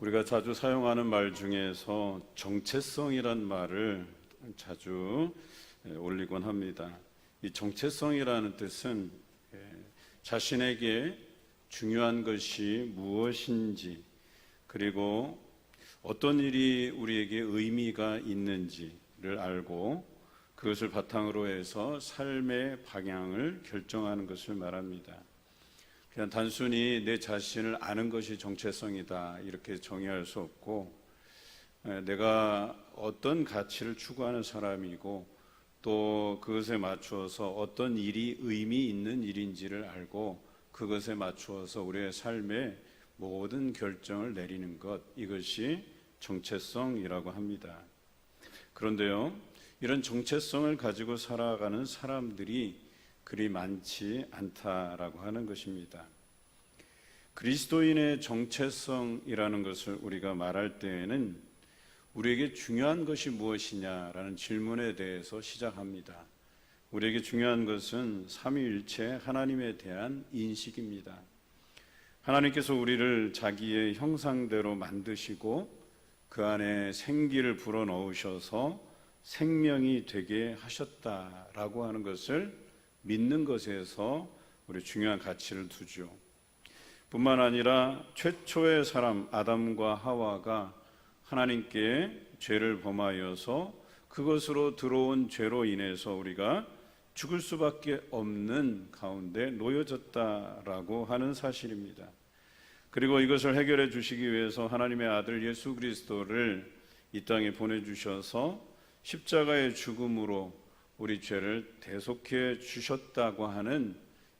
우리가 자주 사용하는 말 중에서 정체성이란 말을 자주 예, 올리곤 합니다. 이 정체성이라는 뜻은 예, 자신에게 중요한 것이 무엇인지 그리고 어떤 일이 우리에게 의미가 있는지를 알고 그것을 바탕으로 해서 삶의 방향을 결정하는 것을 말합니다. 그냥 단순히 내 자신을 아는 것이 정체성이다 이렇게 정의할 수 없고 에, 내가 어떤 가치를 추구하는 사람이고 또 그것에 맞추어서 어떤 일이 의미 있는 일인지를 알고 그것에 맞추어서 우리의 삶의 모든 결정을 내리는 것 이것이 정체성이라고 합니다. 그런데요, 이런 정체성을 가지고 살아가는 사람들이 그리 많지 않다라고 하는 것입니다. 그리스도인의 정체성이라는 것을 우리가 말할 때에는 우리에게 중요한 것이 무엇이냐라는 질문에 대해서 시작합니다. 우리에게 중요한 것은 삼위일체 하나님에 대한 인식입니다. 하나님께서 우리를 자기의 형상대로 만드시고 그 안에 생기를 불어넣으셔서 생명이 되게 하셨다라고 하는 것을 믿는 것에서 우리 중요한 가치를 두죠. 뿐만 아니라 최초의 사람 아담과 하와가 하나님께 죄를 범하여서 그것으로 들어온 죄로 인해서 우리가 죽을 수밖에 없는 가운데 놓여졌다라고 하는 사실입니다. 그리고 이것을 해결해 주시기 위해서 하나님의 아들 예수 그리스도를 이 땅에 보내주셔서 십자가의 죽음으로 우리 죄를 대속해 주셨다고 하는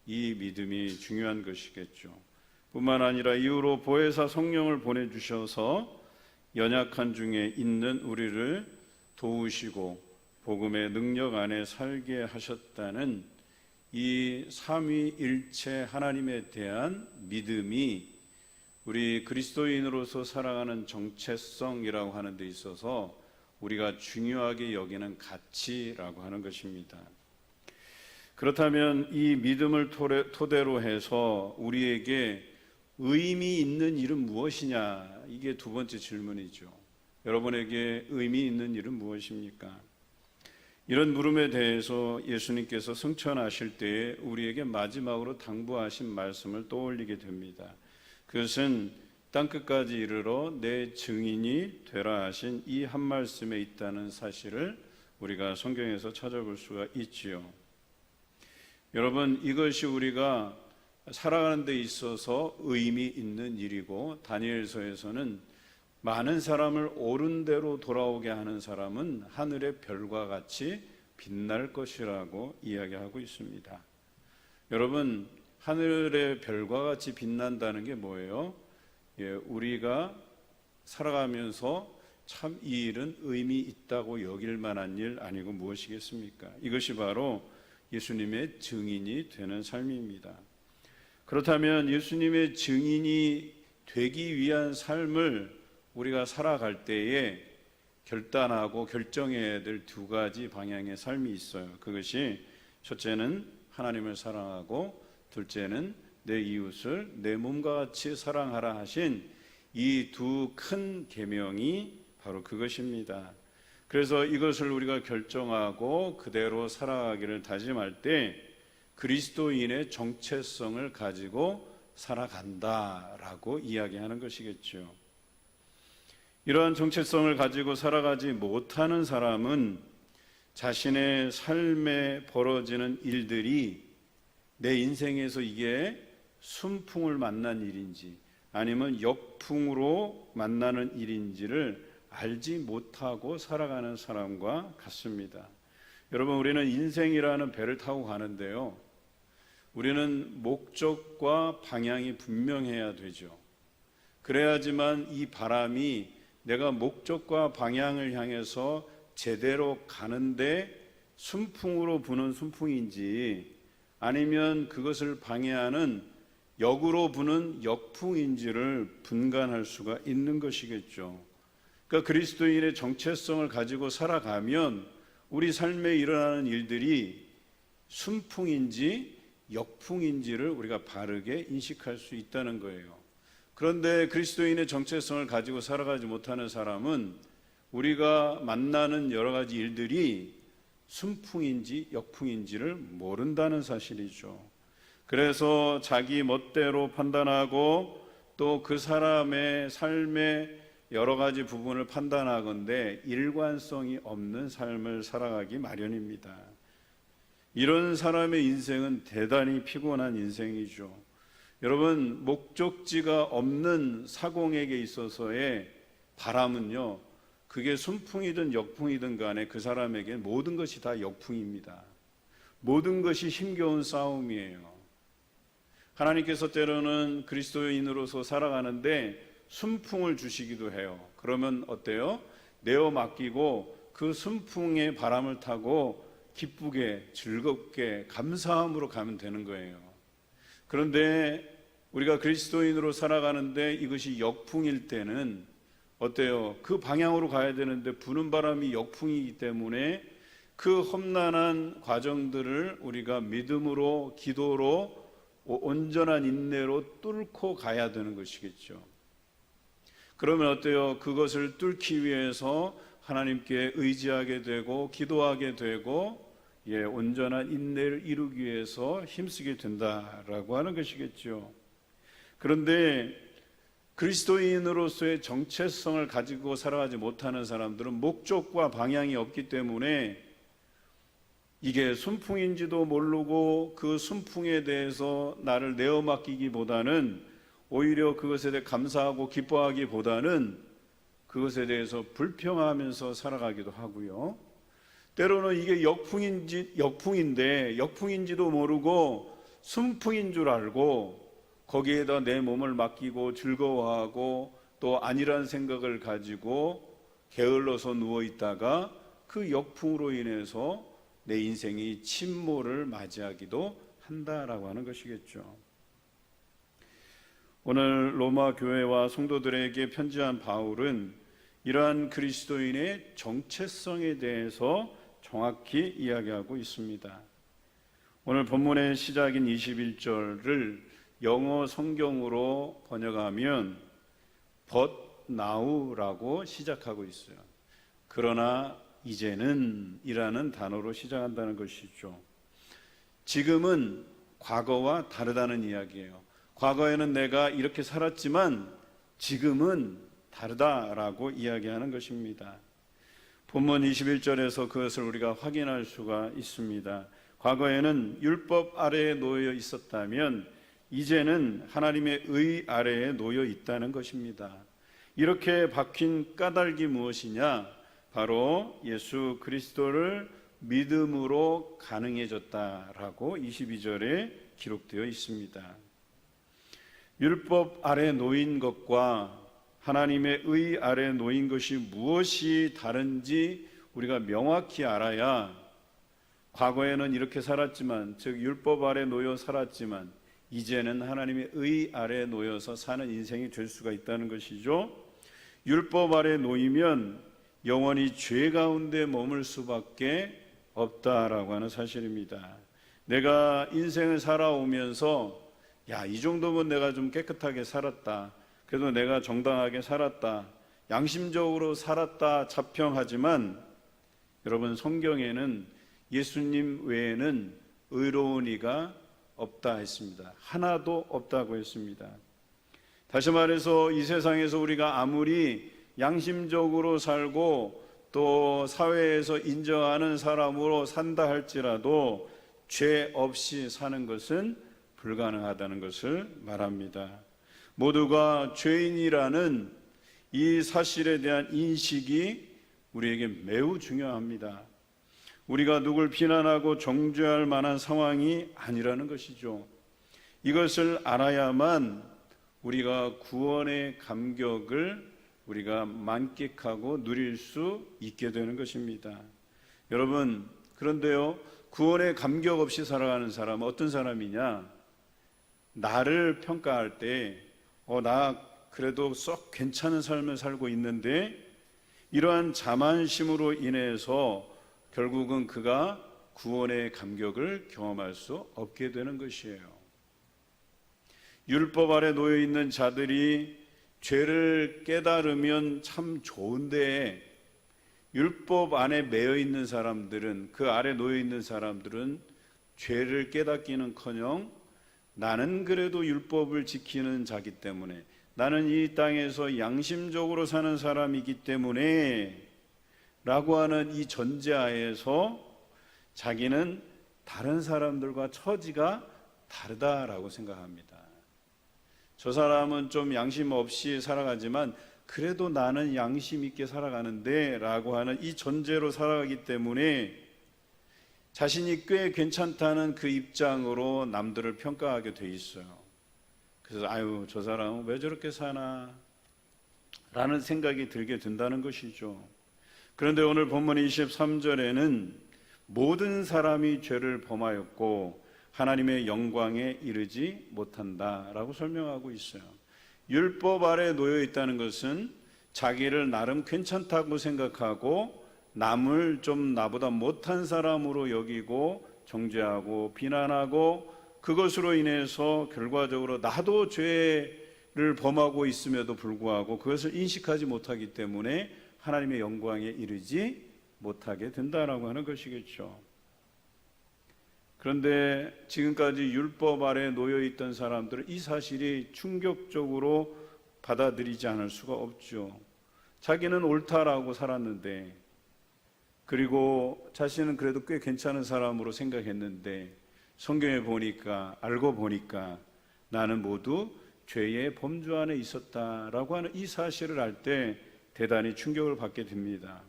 이 믿음이 중요한 것이겠죠. 뿐만 아니라 이후로 보혜사 성령을 보내주셔서 연약한 중에 있는 우리를 도우시고 복음의 능력 안에 살게 하셨다는 이 삼위일체 하나님에 대한 믿음이 우리 그리스도인으로서 살아가는 정체성이라고 하는 데 있어서 우리가 중요하게 여기는 가치라고 하는 것입니다. 그렇다면 이 믿음을 토대로 해서 우리에게 의미 있는 일은 무엇이냐? 이게 두 번째 질문이죠. 여러분에게 의미 있는 일은 무엇입니까? 이런 물음에 대해서 예수님께서 승천하실 때에 우리에게 마지막으로 당부하신 말씀을 떠올리게 됩니다. 그것은 땅끝까지 이르러 내 증인이 되라 하신 이 한 말씀에 있다는 사실을 우리가 성경에서 찾아볼 수가 있지요. 여러분, 이것이 우리가 살아가는 데 있어서 의미 있는 일이고 다니엘서에서는 많은 사람을 옳은 대로 돌아오게 하는 사람은 하늘의 별과 같이 빛날 것이라고 이야기하고 있습니다. 여러분, 하늘의 별과 같이 빛난다는 게 뭐예요? 예, 우리가 살아가면서 참 이 일은 의미 있다고 여길 만한 일 아니고 무엇이겠습니까? 이것이 바로 예수님의 증인이 되는 삶입니다. 그렇다면 예수님의 증인이 되기 위한 삶을 우리가 살아갈 때에 결단하고 결정해야 될 두 가지 방향의 삶이 있어요. 그것이 첫째는 하나님을 사랑하고 둘째는 내 이웃을 내 몸과 같이 사랑하라 하신 이 두 큰 계명이 바로 그것입니다. 그래서 이것을 우리가 결정하고 그대로 살아가기를 다짐할 때 그리스도인의 정체성을 가지고 살아간다라고 이야기하는 것이겠죠. 이러한 정체성을 가지고 살아가지 못하는 사람은 자신의 삶에 벌어지는 일들이 내 인생에서 이게 순풍을 만난 일인지 아니면 역풍으로 만나는 일인지를 알지 못하고 살아가는 사람과 같습니다. 여러분, 우리는 인생이라는 배를 타고 가는데요. 우리는 목적과 방향이 분명해야 되죠. 그래야지만 이 바람이 내가 목적과 방향을 향해서 제대로 가는데 순풍으로 부는 순풍인지 아니면 그것을 방해하는 역으로 부는 역풍인지를 분간할 수가 있는 것이겠죠. 그러니까 그리스도인의 정체성을 가지고 살아가면 우리 삶에 일어나는 일들이 순풍인지 역풍인지를 우리가 바르게 인식할 수 있다는 거예요. 그런데 그리스도인의 정체성을 가지고 살아가지 못하는 사람은 우리가 만나는 여러 가지 일들이 순풍인지 역풍인지를 모른다는 사실이죠. 그래서 자기 멋대로 판단하고 또 그 사람의 삶의 여러 가지 부분을 판단하건대 일관성이 없는 삶을 살아가기 마련입니다. 이런 사람의 인생은 대단히 피곤한 인생이죠. 여러분, 목적지가 없는 사공에게 있어서의 바람은요, 그게 순풍이든 역풍이든 간에 그 사람에게 모든 것이 다 역풍입니다. 모든 것이 힘겨운 싸움이에요. 하나님께서 때로는 그리스도인으로서 살아가는데 순풍을 주시기도 해요. 그러면 어때요? 내어 맡기고 그 순풍의 바람을 타고 기쁘게 즐겁게 감사함으로 가면 되는 거예요. 그런데 우리가 그리스도인으로 살아가는데 이것이 역풍일 때는 어때요? 그 방향으로 가야 되는데 부는 바람이 역풍이기 때문에 그 험난한 과정들을 우리가 믿음으로 기도로 온전한 인내로 뚫고 가야 되는 것이겠죠. 그러면 어때요? 그것을 뚫기 위해서 하나님께 의지하게 되고 기도하게 되고 예, 온전한 인내를 이루기 위해서 힘쓰게 된다라고 하는 것이겠죠. 그런데 그리스도인으로서의 정체성을 가지고 살아가지 못하는 사람들은 목적과 방향이 없기 때문에 이게 순풍인지도 모르고 그 순풍에 대해서 나를 내어 맡기기보다는 오히려 그것에 대해 감사하고 기뻐하기보다는 그것에 대해서 불평하면서 살아가기도 하고요. 때로는 이게 역풍인지 역풍인데 역풍인지도 모르고 순풍인 줄 알고 거기에다 내 몸을 맡기고 즐거워하고 또 아니란 생각을 가지고 게을러서 누워 있다가 그 역풍으로 인해서 내 인생이 침몰을 맞이하기도 한다라고 하는 것이겠죠. 오늘 로마 교회와 성도들에게 편지한 바울은 이러한 그리스도인의 정체성에 대해서 정확히 이야기하고 있습니다. 오늘 본문의 시작인 21절을 영어 성경으로 번역하면 but now라고 시작하고 있어요. 그러나 이제는 이라는 단어로 시작한다는 것이죠. 지금은 과거와 다르다는 이야기예요. 과거에는 내가 이렇게 살았지만 지금은 다르다라고 이야기하는 것입니다. 본문 21절에서 그것을 우리가 확인할 수가 있습니다. 과거에는 율법 아래에 놓여 있었다면 이제는 하나님의 의 아래에 놓여 있다는 것입니다. 이렇게 박힌 까닭이 무엇이냐? 바로 예수 그리스도를 믿음으로 가능해졌다라고 22절에 기록되어 있습니다. 율법 아래 놓인 것과 하나님의 의 아래 놓인 것이 무엇이 다른지 우리가 명확히 알아야 과거에는 이렇게 살았지만 즉 율법 아래 놓여 살았지만 이제는 하나님의 의 아래 놓여서 사는 인생이 될 수가 있다는 것이죠. 율법 아래 놓이면 영원히 죄 가운데 머물 수밖에 없다라고 하는 사실입니다. 내가 인생을 살아오면서 야, 이 정도면 내가 좀 깨끗하게 살았다. 그래도 내가 정당하게 살았다. 양심적으로 살았다. 자평하지만 여러분 성경에는 예수님 외에는 의로운 이가 없다 했습니다. 하나도 없다고 했습니다. 다시 말해서 이 세상에서 우리가 아무리 양심적으로 살고 또 사회에서 인정하는 사람으로 산다 할지라도 죄 없이 사는 것은 불가능하다는 것을 말합니다. 모두가 죄인이라는 이 사실에 대한 인식이 우리에게 매우 중요합니다. 우리가 누굴 비난하고 정죄할 만한 상황이 아니라는 것이죠. 이것을 알아야만 우리가 구원의 감격을 우리가 만끽하고 누릴 수 있게 되는 것입니다. 여러분, 그런데요, 구원의 감격 없이 살아가는 사람은 어떤 사람이냐? 나를 평가할 때, 어, 나 그래도 썩 괜찮은 삶을 살고 있는데, 이러한 자만심으로 인해서 결국은 그가 구원의 감격을 경험할 수 없게 되는 것이에요. 율법 아래 놓여 있는 자들이 죄를 깨달으면 참 좋은데 율법 안에 매여 있는 사람들은 그 아래 놓여 있는 사람들은 죄를 깨닫기는커녕 나는 그래도 율법을 지키는 자기 때문에 나는 이 땅에서 양심적으로 사는 사람이기 때문에 라고 하는 이 전제하에서 자기는 다른 사람들과 처지가 다르다라고 생각합니다. 저 사람은 좀 양심 없이 살아가지만 그래도 나는 양심 있게 살아가는데 라고 하는 이 전제로 살아가기 때문에 자신이 꽤 괜찮다는 그 입장으로 남들을 평가하게 돼 있어요. 그래서 아유 저 사람은 왜 저렇게 사나 라는 생각이 들게 된다는 것이죠. 그런데 오늘 본문 23절에는 모든 사람이 죄를 범하였고 하나님의 영광에 이르지 못한다라고 설명하고 있어요. 율법 아래 놓여 있다는 것은 자기를 나름 괜찮다고 생각하고 남을 좀 나보다 못한 사람으로 여기고 정죄하고 비난하고 그것으로 인해서 결과적으로 나도 죄를 범하고 있음에도 불구하고 그것을 인식하지 못하기 때문에 하나님의 영광에 이르지 못하게 된다라고 하는 것이겠죠. 그런데 지금까지 율법 아래 놓여 있던 사람들은 이 사실이 충격적으로 받아들이지 않을 수가 없죠. 자기는 옳다라고 살았는데, 그리고 자신은 그래도 꽤 괜찮은 사람으로 생각했는데, 성경에 보니까, 알고 보니까 나는 모두 죄의 범주 안에 있었다라고 하는 이 사실을 알 때 대단히 충격을 받게 됩니다.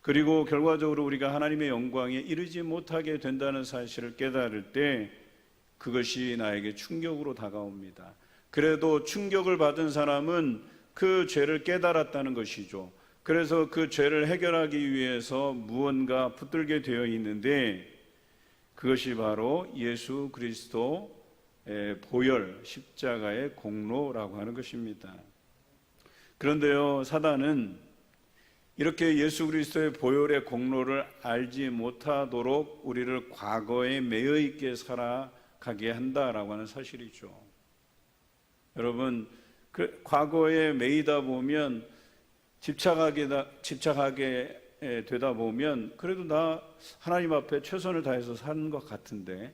그리고 결과적으로 우리가 하나님의 영광에 이르지 못하게 된다는 사실을 깨달을 때 그것이 나에게 충격으로 다가옵니다. 그래도 충격을 받은 사람은 그 죄를 깨달았다는 것이죠. 그래서 그 죄를 해결하기 위해서 무언가 붙들게 되어 있는데 그것이 바로 예수 그리스도의 보혈 십자가의 공로라고 하는 것입니다. 그런데요, 사단은 이렇게 예수 그리스도의 보혈의 공로를 알지 못하도록 우리를 과거에 매여 있게 살아가게 한다라고 하는 사실이죠. 여러분, 그 과거에 매이다 보면 집착하게 집착하게 되다 보면 그래도 나 하나님 앞에 최선을 다해서 사는 것 같은데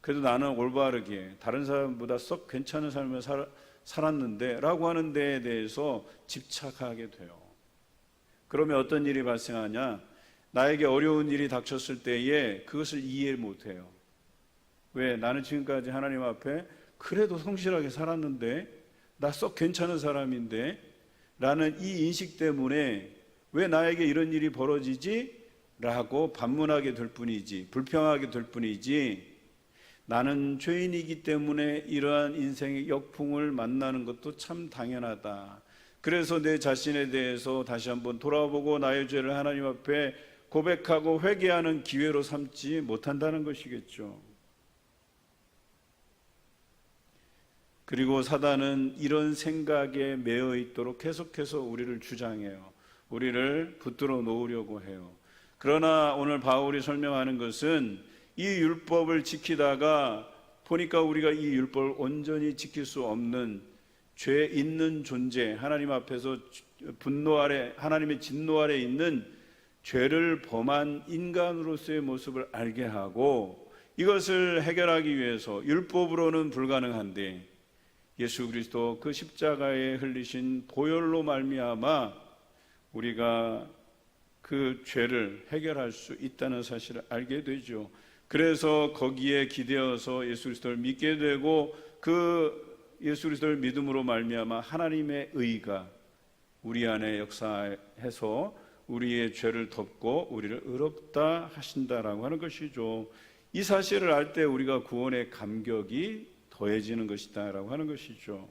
그래도 나는 올바르게 다른 사람보다 썩 괜찮은 삶을 살, 살았는데라고 하는 데에 대해서 집착하게 돼요. 그러면 어떤 일이 발생하냐? 나에게 어려운 일이 닥쳤을 때에 그것을 이해 못 해요. 왜? 나는 지금까지 하나님 앞에 그래도 성실하게 살았는데, 나 썩 괜찮은 사람인데, 라는 이 인식 때문에 왜 나에게 이런 일이 벌어지지? 라고 반문하게 될 뿐이지, 불평하게 될 뿐이지, 나는 죄인이기 때문에 이러한 인생의 역풍을 만나는 것도 참 당연하다. 그래서 내 자신에 대해서 다시 한번 돌아보고 나의 죄를 하나님 앞에 고백하고 회개하는 기회로 삼지 못한다는 것이겠죠. 그리고 사단은 이런 생각에 매여 있도록 계속해서 우리를 주장해요. 우리를 붙들어 놓으려고 해요. 그러나 오늘 바울이 설명하는 것은 이 율법을 지키다가 보니까 우리가 이 율법을 온전히 지킬 수 없는 죄 있는 존재, 하나님 앞에서 분노 아래, 하나님의 진노 아래 있는 죄를 범한 인간으로서의 모습을 알게 하고 이것을 해결하기 위해서 율법으로는 불가능한데 예수 그리스도 그 십자가에 흘리신 보혈로 말미암아 우리가 그 죄를 해결할 수 있다는 사실을 알게 되죠. 그래서 거기에 기대어서 예수 그리스도를 믿게 되고 그 예수 그리스도를 믿음으로 말미암아 하나님의 의가 우리 안에 역사해서 우리의 죄를 덮고 우리를 의롭다 하신다라고 하는 것이죠. 이 사실을 알 때 우리가 구원의 감격이 더해지는 것이다라고 하는 것이죠.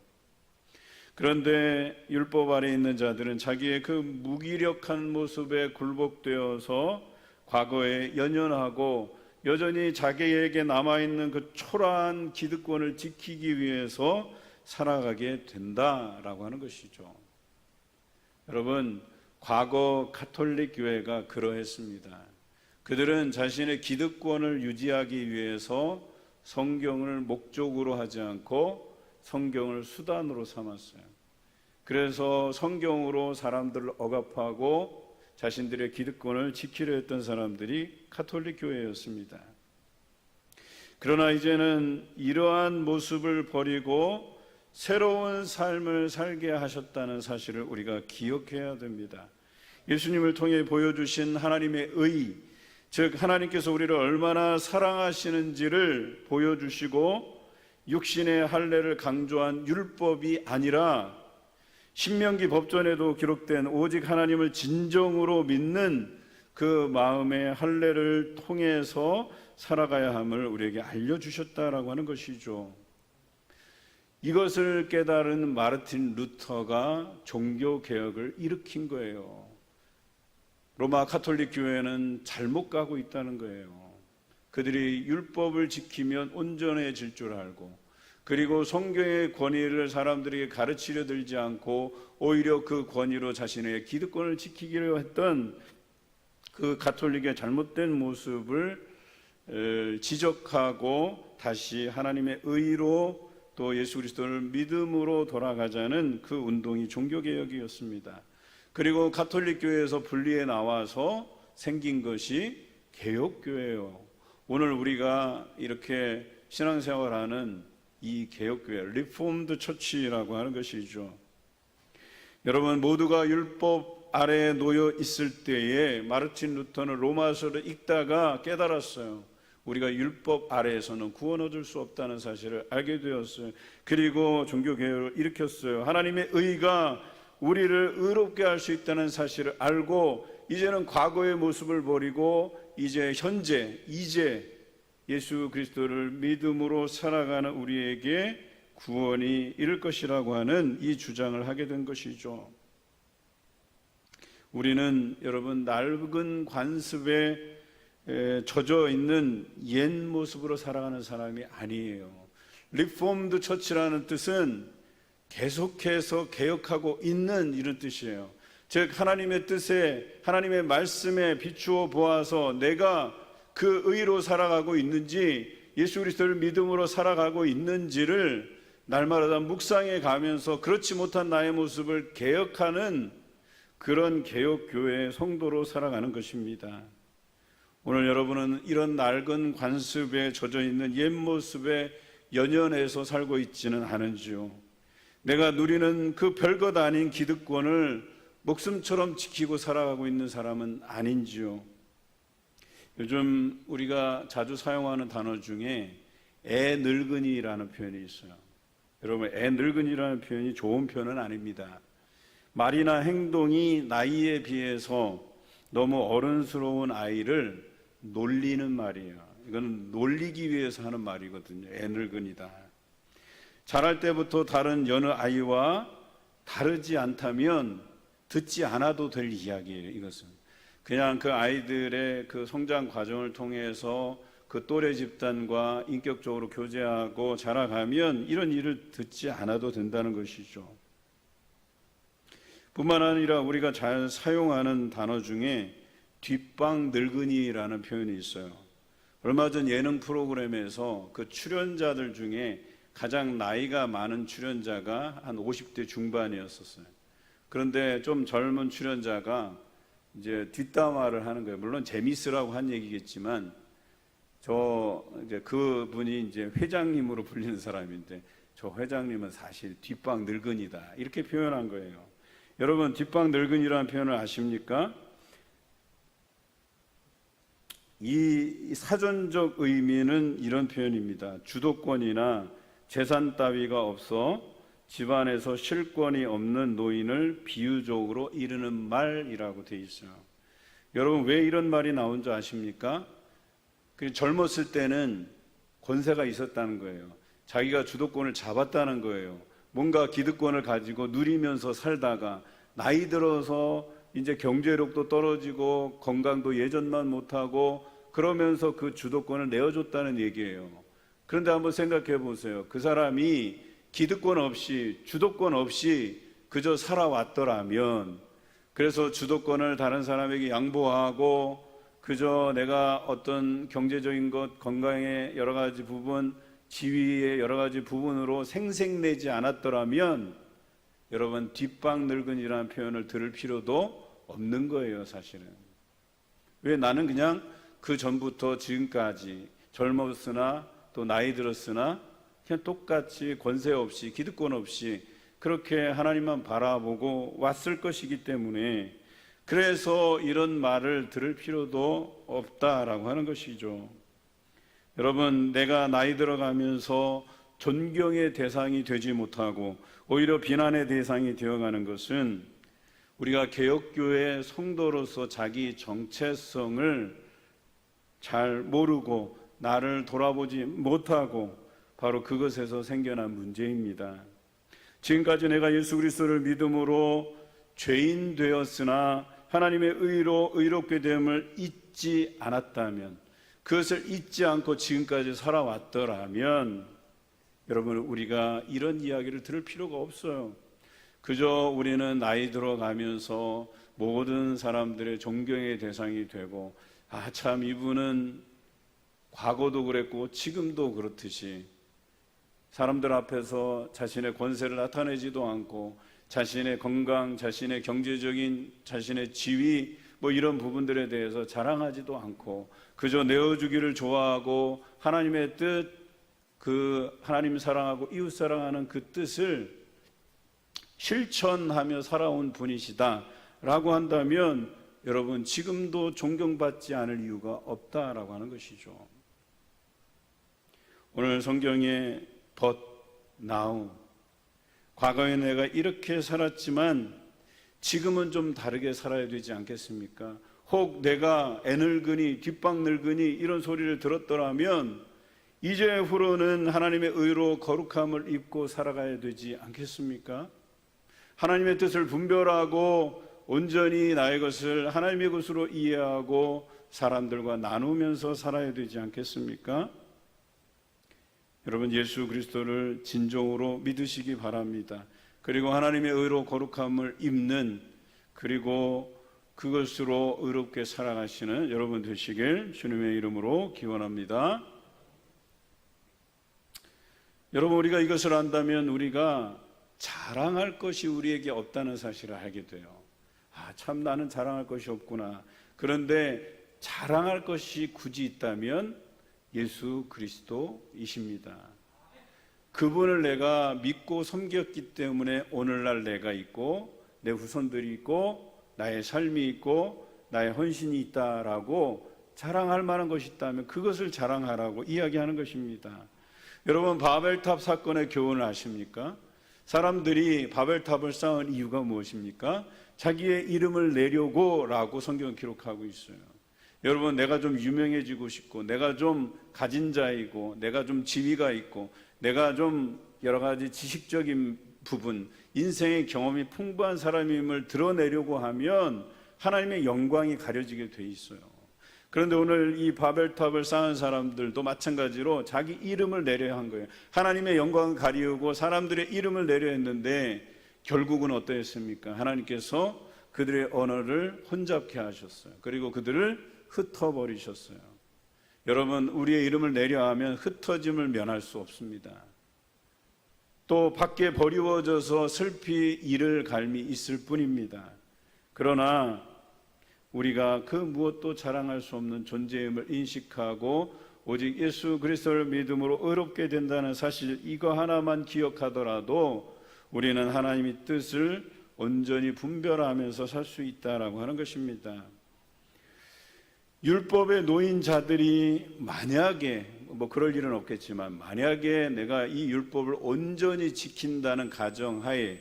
그런데 율법 아래 있는 자들은 자기의 그 무기력한 모습에 굴복되어서 과거에 연연하고 여전히 자기에게 남아있는 그 초라한 기득권을 지키기 위해서 살아가게 된다라고 하는 것이죠. 여러분, 과거 카톨릭 교회가 그러했습니다. 그들은 자신의 기득권을 유지하기 위해서 성경을 목적으로 하지 않고 성경을 수단으로 삼았어요. 그래서 성경으로 사람들을 억압하고 자신들의 기득권을 지키려 했던 사람들이 카톨릭 교회였습니다. 그러나 이제는 이러한 모습을 버리고 새로운 삶을 살게 하셨다는 사실을 우리가 기억해야 됩니다. 예수님을 통해 보여주신 하나님의 의, 즉 하나님께서 우리를 얼마나 사랑하시는지를 보여주시고 육신의 할례를 강조한 율법이 아니라 신명기 법전에도 기록된 오직 하나님을 진정으로 믿는 그 마음의 할례를 통해서 살아가야 함을 우리에게 알려 주셨다라고 하는 것이죠. 이것을 깨달은 마르틴 루터가 종교 개혁을 일으킨 거예요. 로마 카톨릭 교회는 잘못 가고 있다는 거예요. 그들이 율법을 지키면 온전해질 줄 알고 그리고 성경의 권위를 사람들에게 가르치려 들지 않고 오히려 그 권위로 자신의 기득권을 지키기로 했던 그 가톨릭의 잘못된 모습을 지적하고 다시 하나님의 의로 또 예수 그리스도를 믿음으로 돌아가자는 그 운동이 종교 개혁이었습니다. 그리고 가톨릭 교회에서 분리해 나와서 생긴 것이 개혁 교회예요. 오늘 우리가 이렇게 신앙생활하는 이 개혁 교회 리폼드 처치라고 하는 것이죠. 여러분 모두가 율법 아래에 놓여 있을 때에 마르틴 루터는 로마서를 읽다가 깨달았어요. 우리가 율법 아래에서는 구원 얻을 수 없다는 사실을 알게 되었어요. 그리고 종교 개혁을 일으켰어요. 하나님의 의가 우리를 의롭게 할 수 있다는 사실을 알고 이제는 과거의 모습을 버리고 이제 현재 이제 예수 그리스도를 믿음으로 살아가는 우리에게 구원이 이를 것이라고 하는 이 주장을 하게 된 것이죠. 우리는 여러분 낡은 관습에 젖어 있는 옛 모습으로 살아가는 사람이 아니에요. 리폼드 처치라는 뜻은 계속해서 개혁하고 있는 이런 뜻이에요. 즉 하나님의 뜻에 하나님의 말씀에 비추어 보아서 내가 그 의로 살아가고 있는지 예수 그리스도를 믿음으로 살아가고 있는지를 날마다 묵상해 가면서 그렇지 못한 나의 모습을 개혁하는 그런 개혁 교회의 성도로 살아가는 것입니다. 오늘 여러분은 이런 낡은 관습에 젖어 있는 옛 모습에 연연해서 살고 있지는 않은지요. 내가 누리는 그 별것 아닌 기득권을 목숨처럼 지키고 살아가고 있는 사람은 아닌지요. 요즘 우리가 자주 사용하는 단어 중에 애 늙은이라는 표현이 있어요. 여러분, 애 늙은이라는 표현이 좋은 표현은 아닙니다. 말이나 행동이 나이에 비해서 너무 어른스러운 아이를 놀리는 말이에요. 이건 놀리기 위해서 하는 말이거든요. 애 늙은이다. 자랄 때부터 다른 여느 아이와 다르지 않다면 듣지 않아도 될 이야기예요. 이것은 그냥 그 아이들의 그 성장 과정을 통해서 그 또래 집단과 인격적으로 교제하고 자라가면 이런 일을 듣지 않아도 된다는 것이죠. 뿐만 아니라 우리가 잘 사용하는 단어 중에 뒷방 늙은이라는 표현이 있어요. 얼마 전 예능 프로그램에서 그 출연자들 중에 가장 나이가 많은 출연자가 한 50대 중반이었었어요. 그런데 좀 젊은 출연자가 이제 뒷담화를 하는 거예요. 물론 재미있으라고 한 얘기겠지만 저 이제 그 분이 이제 회장님으로 불리는 사람인데 저 회장님은 사실 뒷방 늙은이다 이렇게 표현한 거예요. 여러분 뒷방 늙은이라는 표현을 아십니까? 이 사전적 의미는 이런 표현입니다. 주도권이나 재산 따위가 없어 집안에서 실권이 없는 노인을 비유적으로 이르는 말이라고 되어 있어요. 여러분 왜 이런 말이 나온 줄 아십니까? 그 젊었을 때는 권세가 있었다는 거예요. 자기가 주도권을 잡았다는 거예요. 뭔가 기득권을 가지고 누리면서 살다가 나이 들어서 이제 경제력도 떨어지고 건강도 예전만 못하고 그러면서 그 주도권을 내어줬다는 얘기예요. 그런데 한번 생각해 보세요. 그 사람이 기득권 없이 주도권 없이 그저 살아왔더라면 그래서 주도권을 다른 사람에게 양보하고 그저 내가 어떤 경제적인 것, 건강의 여러 가지 부분 지위의 여러 가지 부분으로 생색내지 않았더라면 여러분 뒷방 늙은이라는 표현을 들을 필요도 없는 거예요, 사실은. 왜 나는 그냥 그 전부터 지금까지 젊었으나 또 나이 들었으나 그냥 똑같이 권세 없이 기득권 없이 그렇게 하나님만 바라보고 왔을 것이기 때문에 그래서 이런 말을 들을 필요도 없다라고 하는 것이죠. 여러분, 내가 나이 들어가면서 존경의 대상이 되지 못하고 오히려 비난의 대상이 되어가는 것은 우리가 개혁교회 성도로서 자기 정체성을 잘 모르고 나를 돌아보지 못하고 바로 그것에서 생겨난 문제입니다. 지금까지 내가 예수 그리스도를 믿음으로 죄인 되었으나 하나님의 의로 의롭게 됨을 잊지 않았다면 그것을 잊지 않고 지금까지 살아왔더라면 여러분 우리가 이런 이야기를 들을 필요가 없어요. 그저 우리는 나이 들어가면서 모든 사람들의 존경의 대상이 되고 아 참 이분은 과거도 그랬고 지금도 그렇듯이 사람들 앞에서 자신의 권세를 나타내지도 않고 자신의 건강, 자신의 경제적인 자신의 지위 뭐 이런 부분들에 대해서 자랑하지도 않고 그저 내어주기를 좋아하고 하나님의 뜻, 그 하나님 사랑하고 이웃 사랑하는 그 뜻을 실천하며 살아온 분이시다라고 한다면 여러분 지금도 존경받지 않을 이유가 없다라고 하는 것이죠. 오늘 성경에 but now 과거에 내가 이렇게 살았지만 지금은 좀 다르게 살아야 되지 않겠습니까? 혹 내가 애늙으니 뒷방 늙으니 이런 소리를 들었더라면 이제 후로는 하나님의 의로 거룩함을 입고 살아가야 되지 않겠습니까? 하나님의 뜻을 분별하고 온전히 나의 것을 하나님의 것으로 이해하고 사람들과 나누면서 살아야 되지 않겠습니까? 여러분 예수 그리스도를 진정으로 믿으시기 바랍니다. 그리고 하나님의 의로 거룩함을 입는 그리고 그것으로 의롭게 살아가시는 여러분 되시길 주님의 이름으로 기원합니다. 여러분 우리가 이것을 안다면 우리가 자랑할 것이 우리에게 없다는 사실을 알게 돼요. 아, 참 나는 자랑할 것이 없구나. 그런데 자랑할 것이 굳이 있다면 예수 그리스도이십니다. 그분을 내가 믿고 섬겼기 때문에 오늘날 내가 있고 내 후손들이 있고 나의 삶이 있고 나의 헌신이 있다라고 자랑할 만한 것이 있다면 그것을 자랑하라고 이야기하는 것입니다. 여러분 바벨탑 사건의 교훈을 아십니까? 사람들이 바벨탑을 쌓은 이유가 무엇입니까? 자기의 이름을 내려고 라고 성경은 기록하고 있어요. 여러분 내가 좀 유명해지고 싶고 내가 좀 가진 자이고 내가 좀 지위가 있고 내가 좀 여러 가지 지식적인 부분 인생의 경험이 풍부한 사람임을 드러내려고 하면 하나님의 영광이 가려지게 돼 있어요. 그런데 오늘 이 바벨탑을 쌓은 사람들도 마찬가지로 자기 이름을 내려야 한 거예요. 하나님의 영광을 가리우고 사람들의 이름을 내려 했는데 결국은 어떠했습니까? 하나님께서 그들의 언어를 혼잡케 하셨어요. 그리고 그들을 흩어버리셨어요. 여러분, 우리의 이름을 내려 하면 흩어짐을 면할 수 없습니다. 또 밖에 버리워져서 슬피 이를 갈미 있을 뿐입니다. 그러나 우리가 그 무엇도 자랑할 수 없는 존재임을 인식하고 오직 예수 그리스도를 믿음으로 의롭게 된다는 사실 이거 하나만 기억하더라도 우리는 하나님의 뜻을 온전히 분별하면서 살 수 있다라고 하는 것입니다. 율법에 놓인 자들이 만약에 뭐 그럴 일은 없겠지만 만약에 내가 이 율법을 온전히 지킨다는 가정하에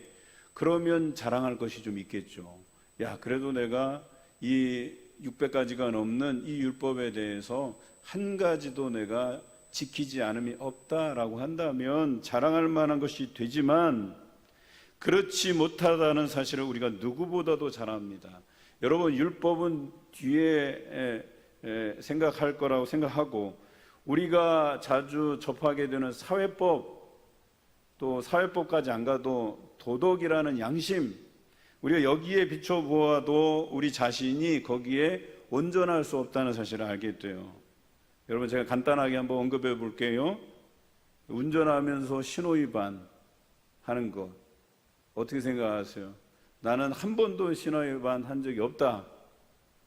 그러면 자랑할 것이 좀 있겠죠. 야, 그래도 내가 이 600가지가 넘는 이 율법에 대해서 한 가지도 내가 지키지 않음이 없다라고 한다면 자랑할 만한 것이 되지만 그렇지 못하다는 사실을 우리가 누구보다도 잘 압니다. 여러분 율법은 뒤에 생각할 거라고 생각하고 우리가 자주 접하게 되는 사회법 또 사회법까지 안 가도 도덕이라는 양심 우리가 여기에 비춰 보아도 우리 자신이 거기에 온전할 수 없다는 사실을 알게 돼요. 여러분 제가 간단하게 한번 언급해 볼게요. 운전하면서 신호 위반 하는 것 어떻게 생각하세요? 나는 한 번도 신호 위반 한 적이 없다.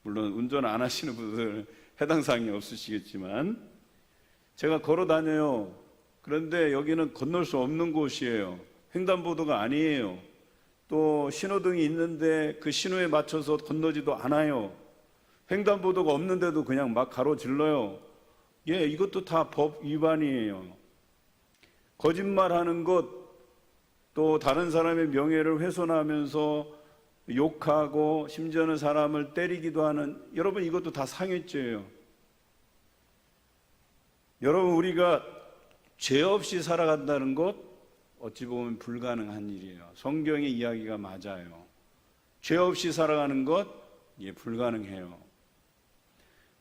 물론 운전 안 하시는 분들 해당 사항이 없으시겠지만 제가 걸어 다녀요. 그런데 여기는 건널 수 없는 곳이에요. 횡단보도가 아니에요. 또 신호등이 있는데 그 신호에 맞춰서 건너지도 않아요. 횡단보도가 없는데도 그냥 막 가로질러요. 예, 이것도 다 법 위반이에요. 거짓말하는 것, 또 다른 사람의 명예를 훼손하면서 욕하고 심지어는 사람을 때리기도 하는 여러분 이것도 다 상해죄예요. 여러분 우리가 죄 없이 살아간다는 것 어찌 보면 불가능한 일이에요. 성경의 이야기가 맞아요. 죄 없이 살아가는 것 예, 불가능해요.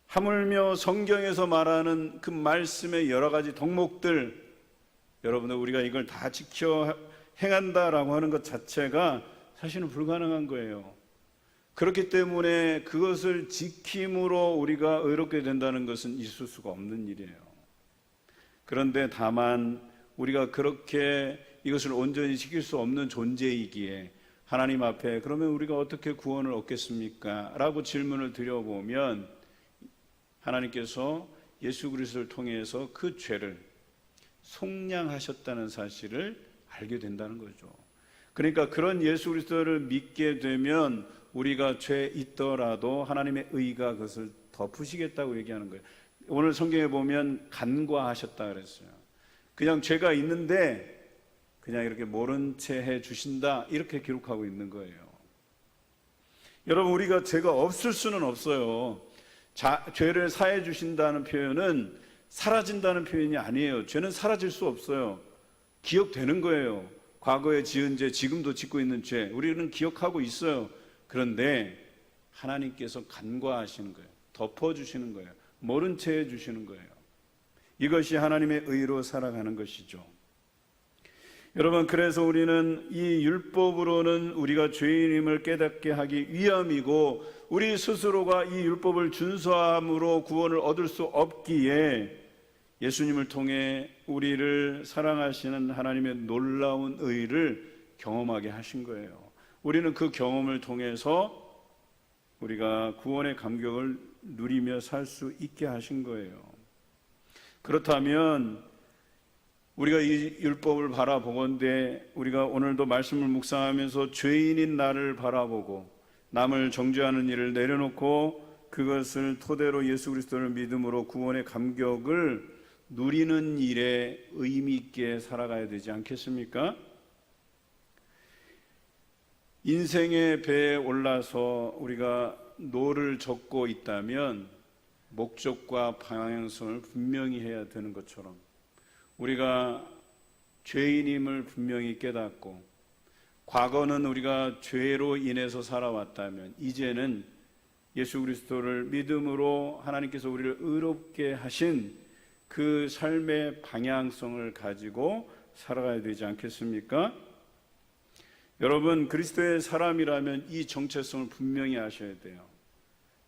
하물며 성경에서 말하는 그 말씀의 여러 가지 덕목들 여러분들 우리가 이걸 다 지켜 행한다라고 하는 것 자체가 사실은 불가능한 거예요. 그렇기 때문에 그것을 지킴으로 우리가 의롭게 된다는 것은 있을 수가 없는 일이에요. 그런데 다만 우리가 그렇게 이것을 온전히 지킬 수 없는 존재이기에 하나님 앞에 그러면 우리가 어떻게 구원을 얻겠습니까? 라고 질문을 드려보면 하나님께서 예수 그리스도를 통해서 그 죄를 속량하셨다는 사실을 알게 된다는 거죠. 그러니까 그런 예수 그리스도를 믿게 되면 우리가 죄 있더라도 하나님의 의가 그것을 덮으시겠다고 얘기하는 거예요. 오늘 성경에 보면 간과하셨다 그랬어요. 그냥 죄가 있는데 그냥 이렇게 모른 채 해 주신다 이렇게 기록하고 있는 거예요. 여러분 우리가 죄가 없을 수는 없어요. 자, 죄를 사해 주신다는 표현은 사라진다는 표현이 아니에요. 죄는 사라질 수 없어요. 기억되는 거예요. 과거에 지은 죄, 지금도 짓고 있는 죄, 우리는 기억하고 있어요. 그런데 하나님께서 간과하시는 거예요. 덮어주시는 거예요. 모른 채 해주시는 거예요. 이것이 하나님의 의로 살아가는 것이죠. 여러분, 그래서 우리는 이 율법으로는 우리가 죄인임을 깨닫게 하기 위함이고, 우리 스스로가 이 율법을 준수함으로 구원을 얻을 수 없기에 예수님을 통해 우리를 사랑하시는 하나님의 놀라운 의를 경험하게 하신 거예요. 우리는 그 경험을 통해서 우리가 구원의 감격을 누리며 살 수 있게 하신 거예요. 그렇다면 우리가 이 율법을 바라보건대 우리가 오늘도 말씀을 묵상하면서 죄인인 나를 바라보고 남을 정죄하는 일을 내려놓고 그것을 토대로 예수 그리스도를 믿음으로 구원의 감격을 누리는 일에 의미 있게 살아가야 되지 않겠습니까? 인생의 배에 올라서 우리가 노를 젓고 있다면 목적과 방향성을 분명히 해야 되는 것처럼 우리가 죄인임을 분명히 깨닫고 과거는 우리가 죄로 인해서 살아왔다면 이제는 예수 그리스도를 믿음으로 하나님께서 우리를 의롭게 하신 그 삶의 방향성을 가지고 살아가야 되지 않겠습니까? 여러분, 그리스도의 사람이라면 이 정체성을 분명히 아셔야 돼요.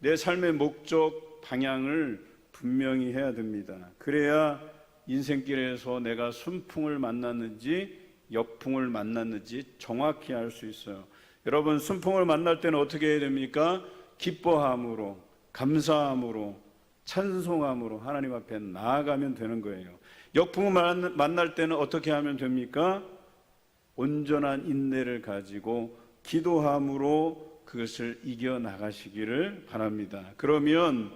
내 삶의 목적, 방향을 분명히 해야 됩니다. 그래야 인생길에서 내가 순풍을 만났는지 역풍을 만났는지 정확히 알 수 있어요. 여러분, 순풍을 만날 때는 어떻게 해야 됩니까? 기뻐함으로, 감사함으로, 찬송함으로 하나님 앞에 나아가면 되는 거예요. 역풍을 만날 때는 어떻게 하면 됩니까? 온전한 인내를 가지고 기도함으로 그것을 이겨 나가시기를 바랍니다. 그러면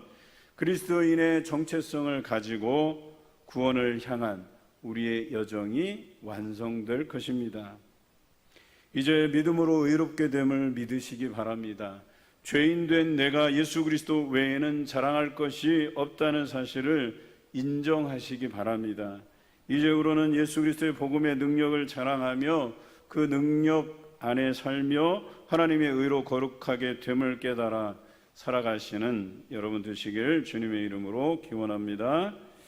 그리스도인의 정체성을 가지고 구원을 향한 우리의 여정이 완성될 것입니다. 이제 믿음으로 의롭게 됨을 믿으시기 바랍니다. 죄인 된 내가 예수 그리스도 외에는 자랑할 것이 없다는 사실을 인정하시기 바랍니다. 이제후로는 예수 그리스도의 복음의 능력을 자랑하며 그 능력 안에 살며 하나님의 의로 거룩하게 됨을 깨달아 살아가시는 여러분 되시길 주님의 이름으로 기원합니다.